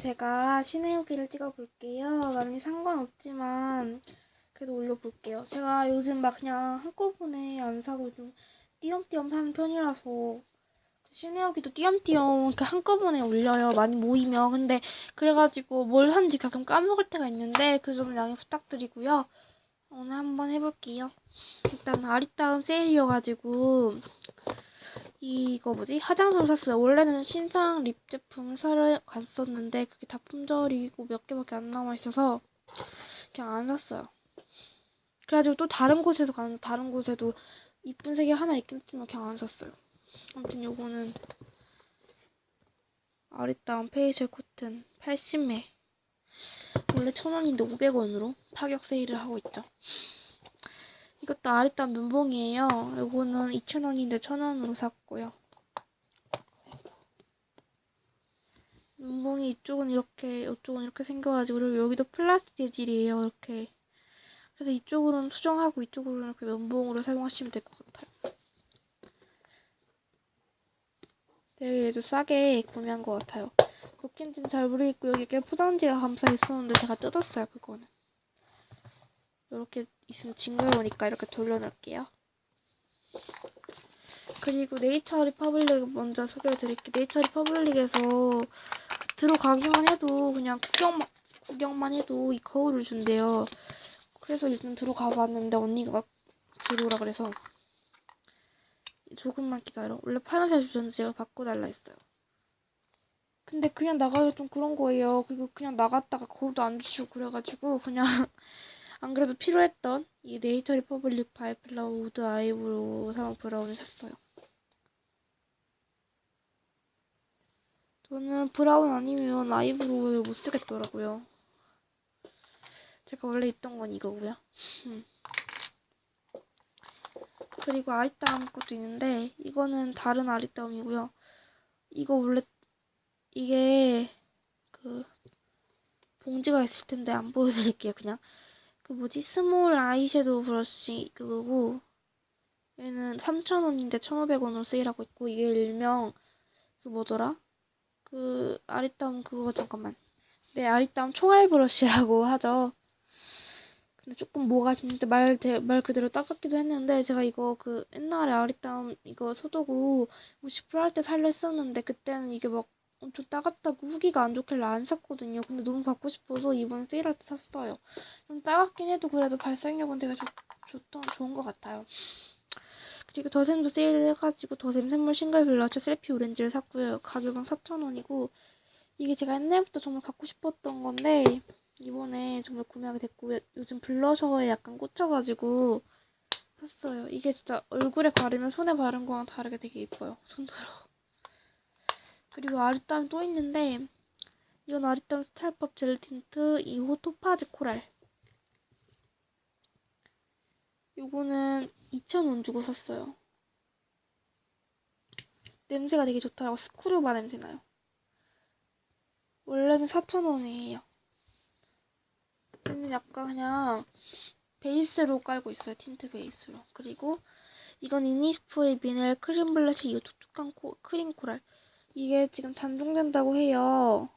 제가 신의 후기를 찍어볼게요. 많이 상관없지만 그래도 올려볼게요. 제가 요즘 막 그냥 한꺼번에 안 사고 좀 띄엄띄엄 사는 편이라서 신의 후기도 띄엄띄엄 이렇게 한꺼번에 올려요. 많이 모이면. 근데 그래가지고 뭘 샀는지 가끔 까먹을 때가 있는데 그 점 양해 부탁드리고요. 오늘 한번 해볼게요. 일단 아리따움 세일이어가지고 이거 뭐지? 화장솜 샀어요. 원래는 신상 립 제품 사러 갔었는데 그게 다 품절이고 몇 개밖에 안 남아 있어서 그냥 안 샀어요. 그래가지고 또 다른 곳에서 가는 다른 곳에도 이쁜 색이 하나 있긴 했지만 그냥 안 샀어요. 아무튼 요거는 아리따움 페이셜 코튼 80매 원래 1000원인데 500원으로 파격 세일을 하고 있죠. 이것도 아리따움 면봉이에요. 이거는 2,000원인데 1,000원으로 샀고요. 면봉이 이쪽은 이렇게, 이쪽은 이렇게 생겨가지고 그리고 여기도 플라스틱 재질이에요. 이렇게. 그래서 이쪽으로는 수정하고 이쪽으로는 이렇게 면봉으로 사용하시면 될 것 같아요. 되게 얘도 싸게 구매한 것 같아요. 도끼인지는 잘 모르겠고 여기 이렇게 포장지가 감싸 있었는데 제가 뜯었어요. 그거는. 이렇게 있으면 징그러우니까 이렇게 돌려놓을게요. 그리고 네이처 리퍼블릭 먼저 소개해드릴게요. 네이처 리퍼블릭에서 그 들어가기만 해도 그냥 구경만, 구경만 해도 이 거울을 준대요. 그래서 일단 들어가 봤는데 언니가 들어오라 그래서 조금만 기다려. 원래 파란색 주셨는데 제가 바꿔달라 했어요. 근데 그냥 나가서 좀 그런 거예요. 그리고 그냥 나갔다가 거울도 안 주시고 그래가지고 그냥 안 그래도 필요했던 이 네이처 리퍼블릭 바이플라워 우드 아이브로우 사용 브라운을 샀어요. 저는 브라운 아니면 아이브로우를 못 쓰겠더라고요. 제가 원래 있던 건 이거고요. 음. 그리고 아리따움 것도 있는데 이거는 다른 아리따움이고요. 이거 원래 이게 그 봉지가 있을 텐데 안 보여드릴게요. 그냥 그 뭐지? 스몰 아이섀도우 브러쉬 그거고 얘는 3,000원인데 1,500원으로 세일하고 있고 이게 일명 그 뭐더라? 그 아리따움 그거 잠깐만. 네 아리따움 총알 브러쉬라고 하죠. 근데 조금 뭐가 진짜 말, 대, 말 그대로 따갑기도 했는데 제가 이거 그 옛날에 아리따움 이거 소도구 50%할때 살려 했었는데 그때는 이게 막 엄청 따갑다고 후기가 안 좋길래 안 샀거든요. 근데 너무 받고 싶어서 이번에 세일할 때 샀어요. 좀 따갑긴 해도 그래도 발색력은 되게 좋, 좋던, 좋은 것 같아요. 그리고 더샘도 세일을 해가지고 더샘 샘물 싱글 블러셔 셀피 오렌지를 샀고요. 가격은 4,000원이고 이게 제가 옛날부터 정말 갖고 싶었던 건데 이번에 정말 구매하게 됐고 요즘 블러셔에 약간 꽂혀가지고 샀어요. 이게 진짜 얼굴에 바르면 손에 바른 거랑 다르게 되게 예뻐요. 손들어. 그리고 아리따움 또 있는데 이건 아리따움 스타일법 젤 틴트 2호 토파즈 코랄 요거는 2,000원 주고 샀어요. 냄새가 되게 좋더라고. 스크루바 냄새 나요. 원래는 4,000원이에요. 얘는 약간 그냥 베이스로 깔고 있어요. 틴트 베이스로. 그리고 이건 이니스프의 미넬 크림 블러셔 이 촉촉한 코, 크림 코랄. 이게 지금 단종된다고 해요.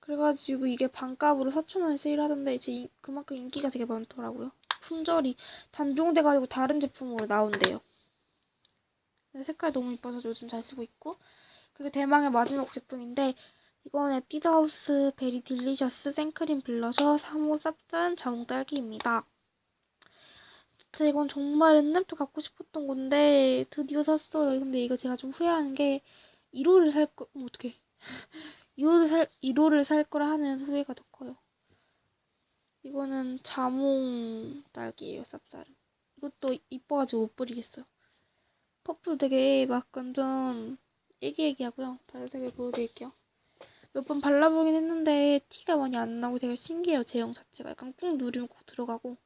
그래가지고 이게 반값으로 4,000원에 세일하던데 이제 이, 그만큼 인기가 되게 많더라고요. 품절이 단종돼가지고 다른 제품으로 나온대요. 색깔 너무 이뻐서 요즘 잘 쓰고 있고 그게 대망의 마지막 제품인데 이건 에뛰드하우스 베리 딜리셔스 생크림 블러셔 3호 쌉짠 자몽 딸기입니다. 진짜 이건 정말 옛날부터 갖고 싶었던 건데 드디어 샀어요. 근데 이거 제가 좀 후회하는 게 1호를 살 거, 어, 어떡해. 2호를 살, 1호를 살 거라 하는 후회가 더 커요. 이거는 자몽 딸기예요, 쌉쌀은. 이것도 이뻐가지고 못 버리겠어요. 퍼플 되게 막 완전 애기애기하고요. 발색을 보여드릴게요. 몇 번 발라보긴 했는데 티가 많이 안 나고 되게 신기해요. 제형 자체가. 약간 꾹 누르면 꼭 들어가고.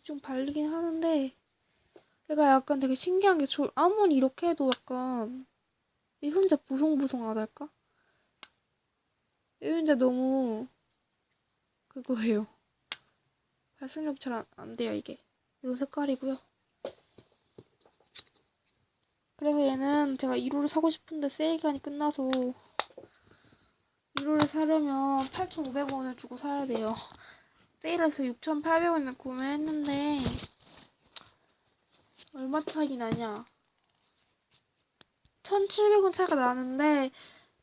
대충 바르긴 하는데 얘가 약간 되게 신기한 게 저, 아무리 이렇게 해도 약간 얘 혼자 보송보송하달까? 얘 혼자 너무 그거예요. 발색력 잘 안 안 돼요 이게. 이 색깔이고요. 그래서 얘는 제가 1호를 사고 싶은데 세일 기간이 끝나서 1호를 사려면 8,500원을 주고 사야 돼요. 세일해서 6,800원에 구매했는데 얼마 차이 나냐? 1,700원 차이가 나는데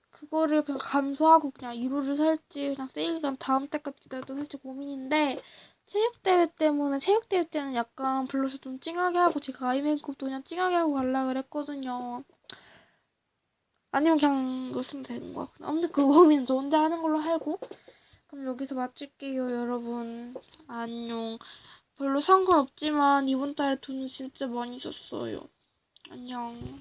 그거를 그냥 감수하고 그냥 1호를 살지 그냥 세일 기간 다음 때까지 기다려도 살지 고민인데 체육대회 때문에 체육대회 때는 약간 블러셔 좀 찡하게 하고 제가 아이 메이크업도 그냥 찡하게 하고 가려고 그랬거든요. 아니면 그냥 이거 쓰면 되는 거야. 아무튼 그 고민은 저 혼자 하는 걸로 하고 그럼 여기서 마칠게요 여러분. 안녕. 별로 상관없지만 이번 달에 돈 진짜 많이 썼어요. 안녕.